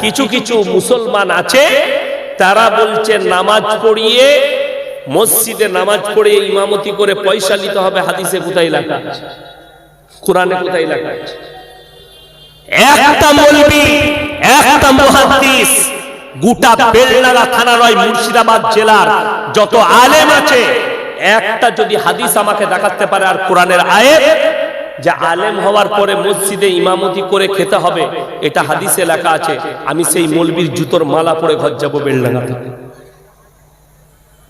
কিছু কিছু মুসলমান আছে তারা বলছে নামাজ পড়িয়ে মসজিদে নামাজ পড়িয়ে ইমামতি করে পয়সা নিতে হবে হাদিসে কোথায় লেখা আছে? কোরআনে কোথায় লেখা আছে? একটা মলবি একটা মুহাদ্দিস গোটা বেলনাগা থানা নয় মুর্শিদাবাদ জেলার যত আলেম আছে একটা যদি হাদিস আমাকে দেখাতে পারে আর কোরআনের আয়াত যে আলেম হওয়ার পরে মসজিদে ইমামতি করে খেতে হবে এটা হাদিসে লেখা আছে, আমি সেই মলবির জুতোর মালা পরে ঘর যাব বেলডাঙ্গা থেকে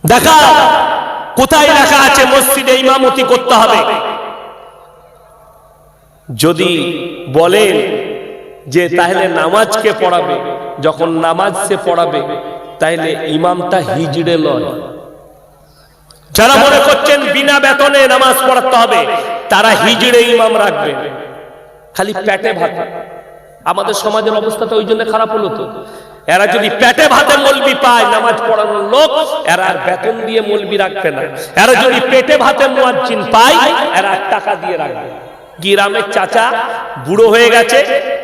দেখা, কোথায় লেখা আছে, মসজিদে ইমামতি করতে হবে। যদি বলেন যে তাহলে নামাজকে পড়াবে, যখন নামাজ সে পড়াবে, তাহলে ইমামটা হিজড়ে লয়। যারা মনে করছেন বিনা বেতনে নামাজ পড়াতে হবে, তারা হিজড়ে ইমাম রাখবে। খালি পেটে ভাত। আমাদের সমাজের অবস্থাটা ওই জন্য খারাপ হলো তো। এরা যদি পেটে ভাতে মলবি পায় নামাজ পড়ানোর লোক এরা আর বেতন দিয়ে মলবি রাখবে না। এরা যদি পেটে ভাতে মুয়াজ্জিন পায় এরা টাকা দিয়ে রাখবে গ্রামের চাচা বুড়ো হয়ে গেছে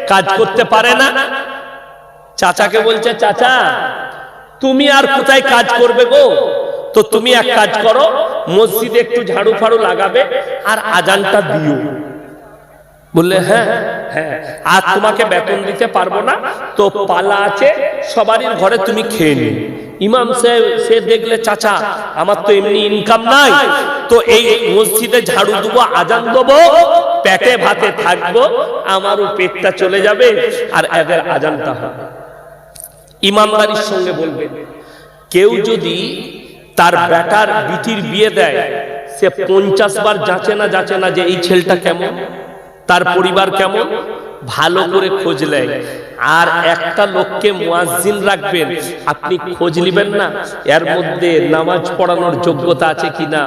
কাজ করতে পারে না। চাচাকে বলছে চাচা তুমি আর কোথায় কাজ করবে গো? তো তুমি এক কাজ করো মসজিদে একটু ঝাড়ু ফাড়ু লাগাবে আর আজানটা দিও। বললে হ্যাঁ। হ্যাঁ আর তোমাকে বেতন দিতে পারব না, তো পালা আছে, সবারই ঘরে তুমি খেয়ে নিও। ইমাম সাহেব, সে দেখলে, চাচা, আমার তো এমনি ইনকাম নাই, তো এই মসজিদে ঝাড়ু দেবো, আজান দেবো, পেটে ভাতে থাকব, আমারও পেটটা চলে যাবে, আর এদের আজানটা হবে। ইমানদারির সঙ্গে বলবেন কেউ যদি তার বেটার বিটির বিয়ে দেয়, সে পঞ্চাশ বার যাচে না যাচে না যে এই ছেলেটা কেমন? তার পরিবার কেমন? ভালো করে খোঁজ নেয়। আর একটা লোককে মুয়াজ্জিন রাখবেন, আপনি খোঁজ নেবেন না, এর মধ্যে নামাজ পড়ানোর যোগ্যতা আছে কিনা?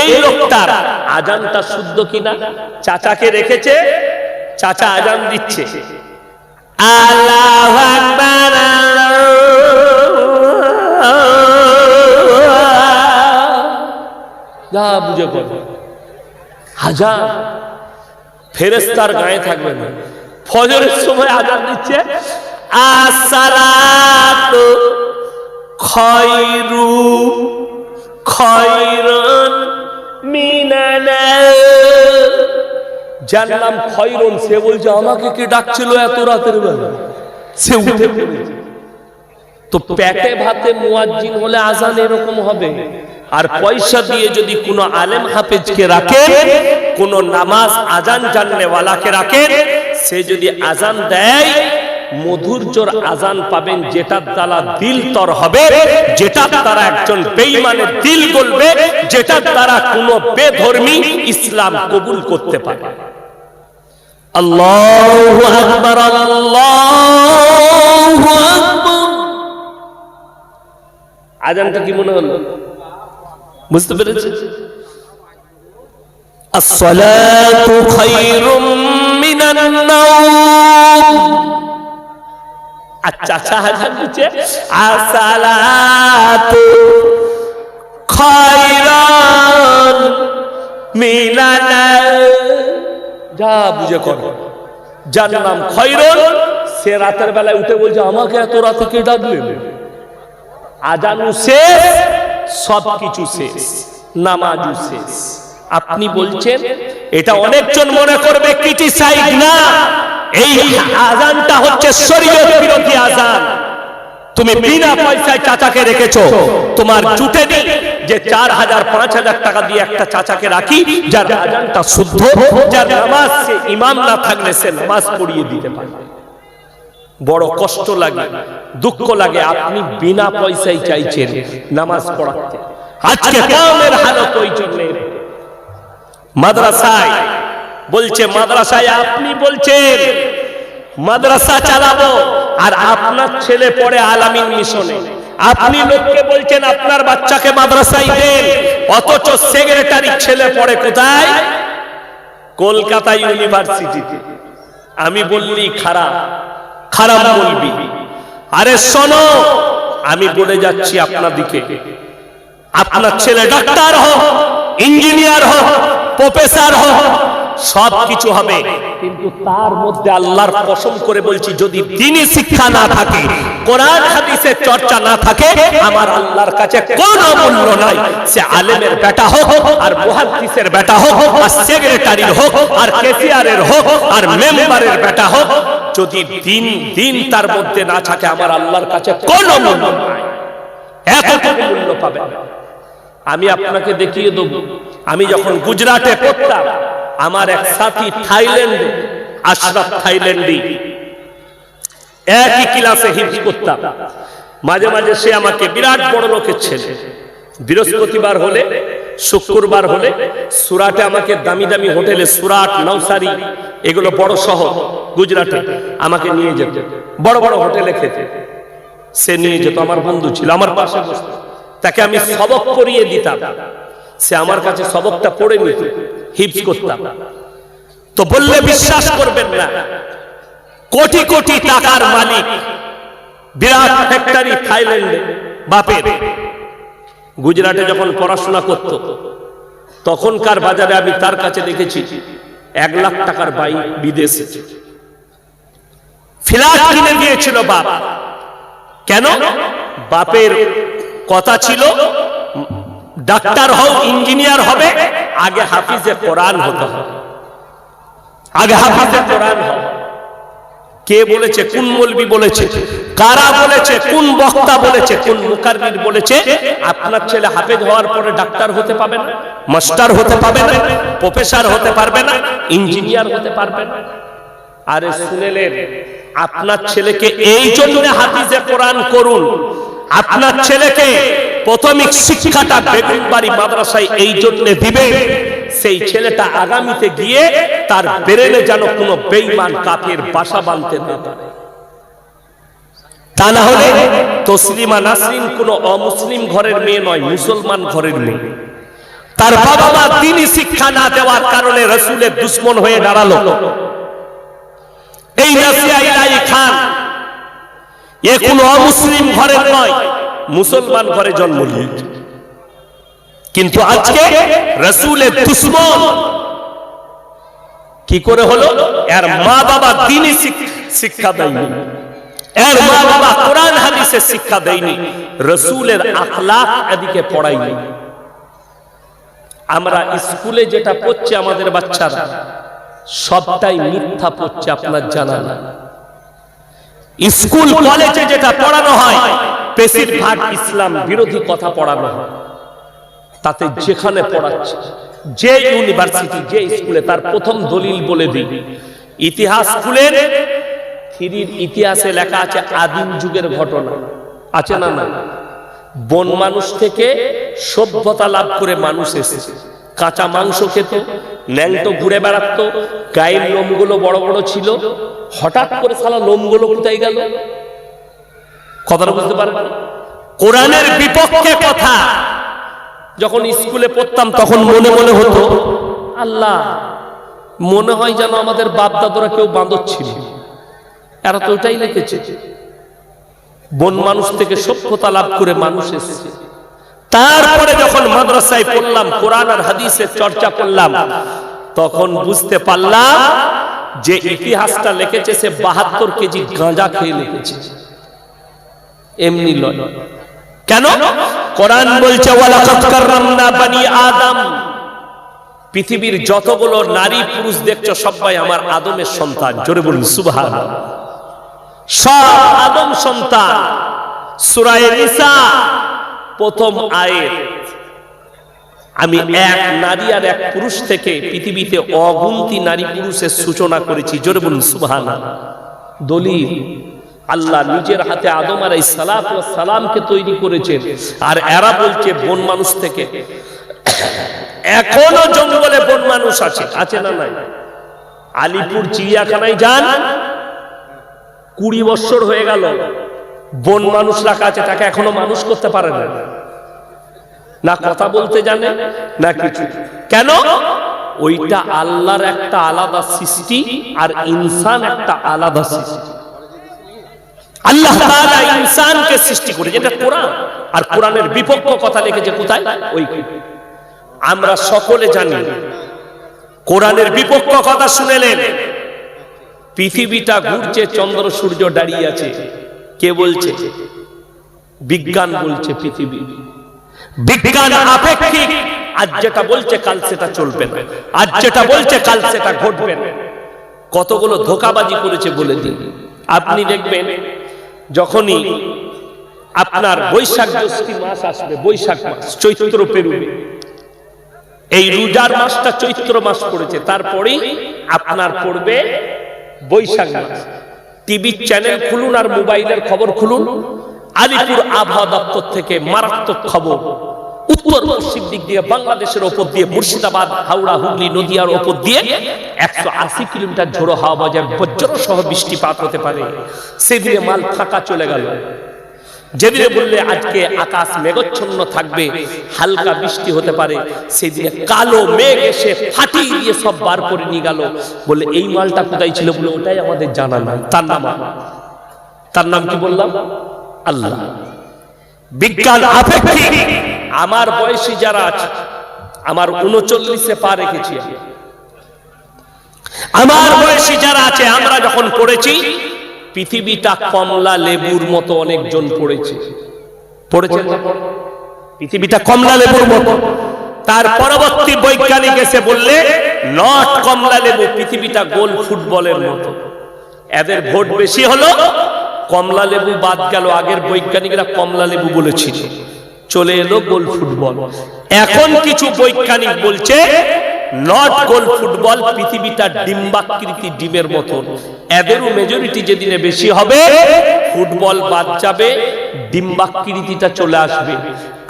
এই লোকটার আজানটা শুদ্ধ কিনা? চাচাকে রেখেছে, চাচা আজান দিচ্ছে। আল্লাহু যা বুঝে পড়বে হাজার ফেরেস্তার গায়ে থাকবে না। ফজরের সময় আজান দিচ্ছে, আসসালাতু খয়রু খয়রুন যার নাম খয়রুন, সে বলছে, আমাকে কে ডাকছিল এত রাতের বেলা? সে উঠে তো পেটে ভাতে মুয়াজ্জিন হলে আজান এরকম হবে। আর পয়সা দিয়ে যদি কোনো আলেম হাফেজকে রাখে কোন নামাজ আজান জাননেওয়ালাকে রাখে সে যদি আজান দেয় মধুর্যর আজান পাবেন, যেটার দ্বারা দিল তর হবে, যেটার দ্বারা একজন বেঈমানের দিল গলবে, যেটার দ্বারা কোনো বেধর্মী ইসলাম কবুল করতে পারে। আজানটা কি মনে হলো? বুঝতে পেরেছি আসসালাতু খায়রুম মিনান নাওম আচ্ছা আচ্ছা আজান দিচ্ছে আসসালাতু খায়রুম মিনান যা বুঝে কর। যার নাম খয়রুন সে রাতের বেলায় উঠে বলছে আমাকে এত রাতে কে ডাকলেন আজানু শেষ সব কিছু শেষ নামাজু শেষ। আপনি বলছেন এটা অনেকজন মনে করবে ক্রিটিসাইড না। এই আজানটা হচ্ছে শরীয়ত বিরোধী আজান। তুমি বিনা পয়সায় চাচাকে রেখেছো। তোমার জুটে নি যে চার হাজার পাঁচ হাজার টাকা দিয়ে একটা চাচাকে রাখি যার আজানটা শুদ্ধ যার নামাজ সে ইমাম না থাকলে সে নামাজ পড়িয়ে দিতে পারবে বড় কষ্ট লাগে দুঃখ লাগে। আপনি বিনা পয়সায় চাইছেন নামাজ পড়াতে। আজকে হালত ওই জন্য। মাদ্রাসায়। বলছে, মাদ্রাসায় আপনি বলছেন, মাদ্রাসা চালাবো, আর আপনার ছেলে পড়ে আলামিন মিশনে। আপনি লোককে বলছেন, আপনার বাচ্চাকে মাদ্রাসায় দেন, অথচ সেক্রেটারি ছেলে পড়ে কোথায়? কলকাতা ইউনিভার্সিটিতে। আমি বললি, খারাপ খারাপ বলবি। আরে শোনো, আমি বলে যাচ্ছি আপনার দিকে। আপনার ছেলে ডাক্তার হোক, ইঞ্জিনিয়ার হোক প্রফেসর হোক সব কিছু হবে। কিন্তু তার মধ্যে আল্লাহর কসম করে বলছি, যদি দিনই শিক্ষা না থাকে, কোরআন, হাদিসের চর্চা না থাকে, আমার আল্লাহর কাছে কোনো মূল্য নাই। সে আলেমের বেটা হোক, আর মুহাদ্দিসের বেটা হোক, আর সেক্রেটারির হোক, আর কেসিয়ারের হোক, আর মেম্বারের বেটা হোক, যদি দিন দিন তার মধ্যে না থাকে, আমার আল্লাহর কাছে কোনো মূল্য নাই। এতটুকু মূল্য পাবে। আমি আপনাকে দেখিয়ে দেব আমি যখন গুজরাটে পড়তাম আমার এক সাথী থাইল্যান্ডে আশরাফ থাইল্যান্ডি একই ক্লাসে হিফজ করতাম। মাঝে মাঝে সে আমাকে বিরাট বড় লোকের ছেলে। বৃহস্পতিবার হলে শুক্রবার হলে সুরাটে আমাকে দামি দামি হোটেলে সুরাট নওসারি এগুলো বড় শহর গুজরাটে আমাকে নিয়ে যেত। বড় বড় হোটেলে খেতে। সে নিয়ে যেত আমার বন্ধু ছিল আমার পাশে তাকে আমি সবক করিয়ে দিতাম। সে আমার কাছে সবকটা পড়ে নিত হিপস করতাম। তো বললে বিশ্বাস করবেন না, কোটি কোটি টাকার মালিক, বিরাট ফ্যাক্টরি থাইল্যান্ডে, বাপের। গুজরাটে যখন পড়াশোনা করত, তখনকার বাজারে আমি তার কাছে দেখেছি, এক লাখ টাকার বাইক বিদেশে। ফ্ল্যাট কিনে দিয়েছিল বাপ। কেন? বাপের কথা ছিল ডাক্তার হও, ইঞ্জিনিয়ার হবে। আগে হাফিজে কোরআন হতে হবে। আগে হাফিজে কোরআন হবে। কে বলেছে, কোন মলবি বলেছে, কারা বলেছে, কোন বক্তা বলেছে, কোন মুকাররির বলেছে, আপনার ছেলে হাফেজ হওয়ার পরে ডাক্তার হতে পাবে না, মাস্টার হতে পাবে না, প্রফেসর হতে পারবে না, ইঞ্জিনিয়ার হতে পারবে না। আরে শুনেলেন, আপনার ছেলেকে এই জন্য হাফিজে কোরআন করুন। আপনার ছেলেকে প্রাথমিক শিক্ষাটা বেগুনবাড়ি মাদ্রাসায় এই জন্য দিবে, সেই ছেলেটা আগামীতে গিয়ে তার বেরেনে যেন কোনো বেইমান কাফের বাসা বাঁধতে না পারে। তা না হলে তসলিমা নাসরিন কোন অমুসলিম ঘরের মেয়ে নয়, মুসলমান ঘরের মেয়ে। তার বাবা মা দিনই শিক্ষা না দেওয়ার কারণে রসুলের দুশ্মন হয়ে দাঁড়াল। এই নাসিয়া ইলাই খান, এ কোন অমুসলিম ঘরের নয়। মুসলমান ঘরে জন্ম নিয়েছে কিন্তু আজকে রসুলের দুশ্মন। কি করে হলো? এর মা বাবা দিনই শিক্ষা দেয়নি। এর মা বাবা কোরআন হাদিসের শিক্ষা দেয়নি। রসুলের আখলাক এদিকে পড়ায়নি। আমরা স্কুলে যেটা পড়ছে আমাদের বাচ্চারা, সবটাই মিথ্যা পড়ছে আপনার জানা না স্কুল, কলেজে যেটা পড়ানো হয় বেশিরভাগ ইসলাম বিরোধী কথা পড়ানো হয়। তাতে যেখানে পড়াচ্ছে, যে ইউনিভার্সিটি, যে স্কুলে তার প্রথম দলিল বলে দিই, ইতিহাস স্কুলের, থিরির ইতিহাসে লেখা আছে আদিম যুগের ঘটনা। আছে না না? বন মানুষ থেকে সভ্যতা লাভ করে মানুষ এসেছে। কাঁচা মাংস খেত, ন্যাংটো ঘুরে বেড়াতো, গায়ের লোমগুলো বড় বড় ছিল। হঠাৎ করে সালা লোমগুলো কোথায় গেল? কথাটা বুঝতে পারেন কোরআনের বিপক্ষে কথা। যখন স্কুলে পড়তাম, তখন মনে মনে হতো, আল্লাহ, মনে হয় যেন আমাদের বাপ দাদুরা কেউ বাঁদর ছিল। এরা তো ওটাই লিখেছে। বন মানুষ থেকে সভ্যতা লাভ করে মানুষ এসেছে। তারপরে যখন মাদ্রাসায় পড়লাম, কোরআন আর হাদিসের চর্চা করলাম, তখন বুঝতে পারলাম যে ইতিহাসটা লিখেছে সে বাহাত্তর কেজি গাঁজা খেয়ে লিখেছে। এমনি লয়। কেন? কোরআন বলছে বানি আদম। পৃথিবীর যতগুলো নারী পুরুষ দেখছ সবাই আমার আদমের সন্তান। জোরে বলুন সুবহানাল্লাহ। সব আদম সন্তান। সূরায়ে নিসা। প্রথম আয়াত। আমি এক নারী আর এক পুরুষ থেকে পৃথিবীতে অগুন্তি নারী পুরুষের সূচনা করেছি। জোরে বলুন সুবহানাল্লাহ। দলিল। আল্লাহ নিজের হাতে আদম আর সালাত সালামকে তৈরি করেছেন। আর এরা বলছে, বন মানুষ থেকে। এখনও জঙ্গলে বন মানুষ আছে। আছে না নাই? আলিপুর, চিড়িয়াখানায় যান। কুড়ি বছর হয়ে গেল। বন মানুষ রাখা আছে, তাকে এখনও মানুষ করতে পারে না। না কথা বলতে জানে, না কিছু। কেন? ওইটা আল্লাহর একটা আলাদা সৃষ্টি আর ইনসান একটা আলাদা সৃষ্টি। আল্লাহ ইনসানকে সৃষ্টি করে এটা কোরআন। আর কোরআনের বিপক্ষ কথা লিখেছে কোথায়? ওই আমরা সকলে জানি, কোরআনের বিপক্ষ কথা শুনেলেন, পৃথিবীটা ঘুরছে, চন্দ্র, সূর্য দাঁড়িয়ে আছে। কে বলছে? বিজ্ঞান বলছে পৃথিবী। বিজ্ঞান আপেক্ষিক। আজ যেটা বলছে কাল সেটা চলবে না। আজ যেটা বলছে কাল সেটা ঘটবে না। কতগুলো ধোকাবাজি করেছে বলে দিন। আপনি দেখবেন যখনই আপনার বৈশাখ জ্যোষ্ঠ মাস আসবে বৈশাখ মাস চৈত্র পেরুবে। এই রোজার মাসটা চৈত্র মাস পড়েছে তারপরেই আপনার পড়বে বৈশাখ মাস। টিভির চ্যানেল খুলুন আর মোবাইলের খবর খুলুন। আলিপুর আবহাওয়া দপ্তর থেকে মারাত্মক খবর। উত্তর পশ্চিম দিক দিয়ে বাংলাদেশের ওপর দিয়ে মুর্শিদাবাদ, হাওড়া, হুগলি নদিয়ার ওপর দিয়ে একশো আশি কিলোমিটার ঝোড়ো হাওয়া বাজায় বজ্র সহ বৃষ্টিপাত হতে পারে। সেদিনে মাল ফাঁকা চলে গেল। যেদিনে বললে আজকে আকাশ মেঘচ্ছন্ন থাকবে, হালকা বৃষ্টি হতে পারে। সেদিনে কালো মেঘ এসে ফাটিয়ে দিয়ে সব বার করে নিয়ে গেল। বলে এই মালটা কোথায় ছিল? বলে ওটাই আমাদের জানা নাই। তার নাম তার নাম কি বললাম? আল্লাহ। বিজ্ঞান আপেক্ষিক আমার বয়সী যারা আছে, আমার উনচল্লিশে পা রেখেছি আমার বয়সী যারা আছে, আমরা যখন পড়েছি, পৃথিবীটা কমলা লেবুর মতো অনেকজন পড়েছে। পড়েছে পৃথিবীটা কমলা লেবুর মতো। তার পরবর্তী বৈজ্ঞানিক এসে বললে, নট কমলা লেবু, পৃথিবীটা গোল ফুটবলের মতো। এদের ভোট বেশি হলো, কমলা লেবু বাদ গেল, আগের বৈজ্ঞানিকরা কমলা লেবু বলেছিল। চলে এলো গোল ফুটবল। এখন কিছু বৈজ্ঞানিক বলছে, নট গোল ফুটবল পৃথিবীটা ডিম্বাকৃতি ডিমের মতন। এদেরও মেজরিটি যেদিনে বেশি হবে, ফুটবল বাদ যাবে, ডিম্বাকৃতিটা চলে আসবে।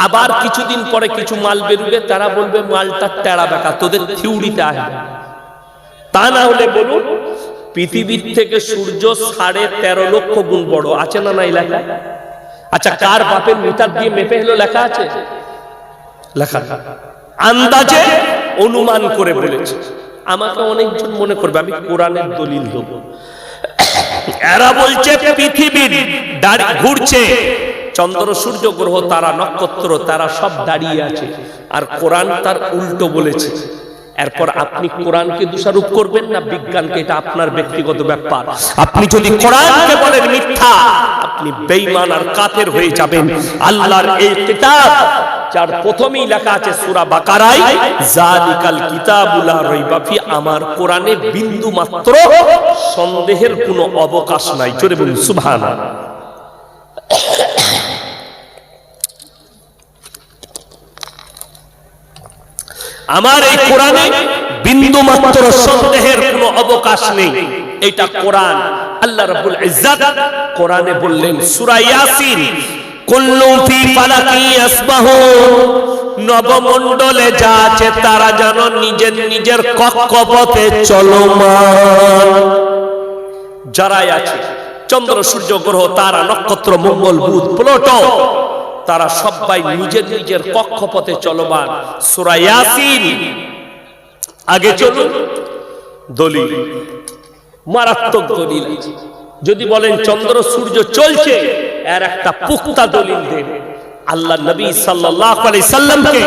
আবার কিছুদিন পরে কিছু মাল বেরোবে, তারা বলবে, মালটা তেড়া বেকা, তোদের থিউরিতে আসবে তা না হলে বলুন, পৃথিবীর থেকে সূর্য সাড়ে তেরো লক্ষ গুণ বড়। আছে না না এলাকায়? আচ্ছা কার বাপের মিটার দিয়ে মেপে হলো লেখা আছে? লেখা। আন্দাজে অনুমান করে বলেছে। আমাকে অনেকজন মনে করবে, আমি কোরআনের দলিল দেব। এরা বলছে, পৃথিবীর ঘুরছে, চন্দ্র, সূর্য, গ্রহ, তারা নক্ষত্র, তারা সব দাঁড়িয়ে আছে। আর কোরআন তার উল্টো বলেছে। এরপর আপনি কোরআনকে দোষারোপ করবেন না, বিজ্ঞানকে, এটা আপনার ব্যক্তিগত ব্যাপার। আপনি যদি কোরআনকে বলেন মিথ্যা, আপনি বেঈমান আর কাফের হয়ে যাবেন। আল্লাহর এই কিতাব, যার প্রথমেই লেখা আছে সূরা বাকারায় জালিকাল কিতাবুলা রাইবা ফি আমার কোরআনে বিন্দু মাত্র সন্দেহের কোনো অবকাশ নাই। জোরে বলুন, সুবহানাল্লাহ। আমার এই কোরআনে বিন্দু মাত্র সন্দেহের কোনো অবকাশ নেই। এটা কোরআন। আল্লাহ রাব্বুল ইজ্জাত কোরআনে বললেন, সূরা ইয়াসিন, কুল্লু ফি ফালাকি ইয়াসবাহু। নবমণ্ডলে যা আছে তারা যেন নিজের নিজের কক্ষপথে চলমান। যারাই আছে, চন্দ্র, সূর্য, গ্রহ, তারা নক্ষত্র, মঙ্গল, বুধ, প্লুটো তারা সবাই নিজের নিজের কক্ষপথে চলমান। সূরা ইয়াসিন। আগে চলুন। দলিল। মারাত্মক দলিল যদি বলেন চন্দ্র, সূর্য চলছে, এর একটা পুক্তা দলিল দেন আল্লাহ নবী সাল্লাল্লাহু আলাইহি সাল্লামকে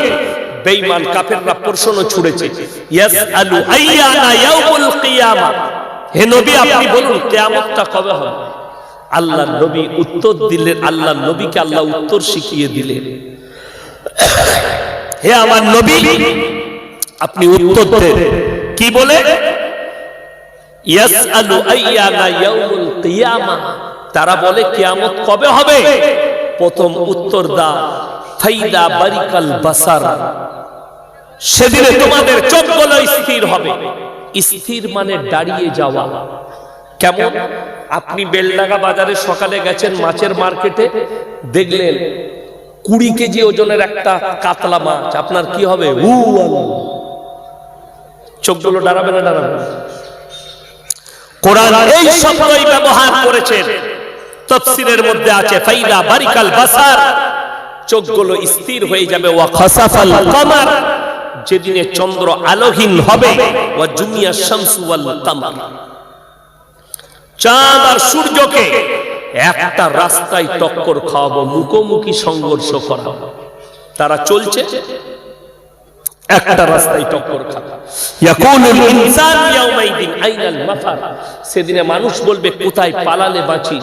বেঈমান কাফেররা প্রশ্ন ছুড়েছে। ইয়াসআলু আইয়ানা ইয়াউমুল কিয়ামা। হে নবী, আপনি বলুন, কিয়ামতটা কবে হবে? আল্লাহ নবী উত্তর দিলেন, আল্লাহ নবীকে আল্লাহ উত্তর শিখিয়ে দিলেন। হে আমার নবী, আপনি উত্তর দেন। কি বলে? তারা বলে, কিয়ামত কবে হবে? প্রথম উত্তর দা ফাইদা বারিকাল বাসার। সেদিনে তোমাদের চোখগুলো স্থির হবে। স্থির মানে দাঁড়িয়ে যাওয়া। কেমন? আপনি বেলডাঙ্গা বাজারে সকালে গেছেন মাছের মার্কেটে, দেখলেন কুড়ি কেজি ওজনের একটা কাতলা মাছ। আপনার কি হবে। চোখগুলো দাঁড়াবে না শব্দই ব্যবহার করেছেন। মধ্যে আছে বারিকাল চোখগুলো স্থির হয়ে যাবে যেদিনে চন্দ্র আলোহীন হবে, ওয়া জুমিয়া শামসু ওয়াল চাঁদ আর সূর্যকে একটা রাস্তায় টক্কর খাওয়াবো মুখোমুখি সংঘর্ষ করাবো। তারা চলছে একটা রাস্তায় টক্কর মাফার। সেদিনে মানুষ বলবে কোথায় পালালে বাঁচি?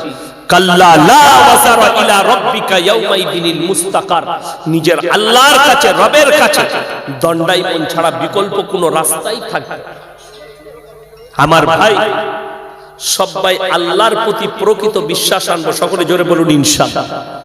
নিজের আল্লাহর কাছে রবের কাছে দণ্ডাইমন ছাড়া বিকল্প কোনো রাস্তাই থাকবে। আমার ভাই সবাই আল্লাহর প্রতি প্রকৃত বিশ্বাস আনব। সকলে জোরে বলুন ইনশাআল্লাহ।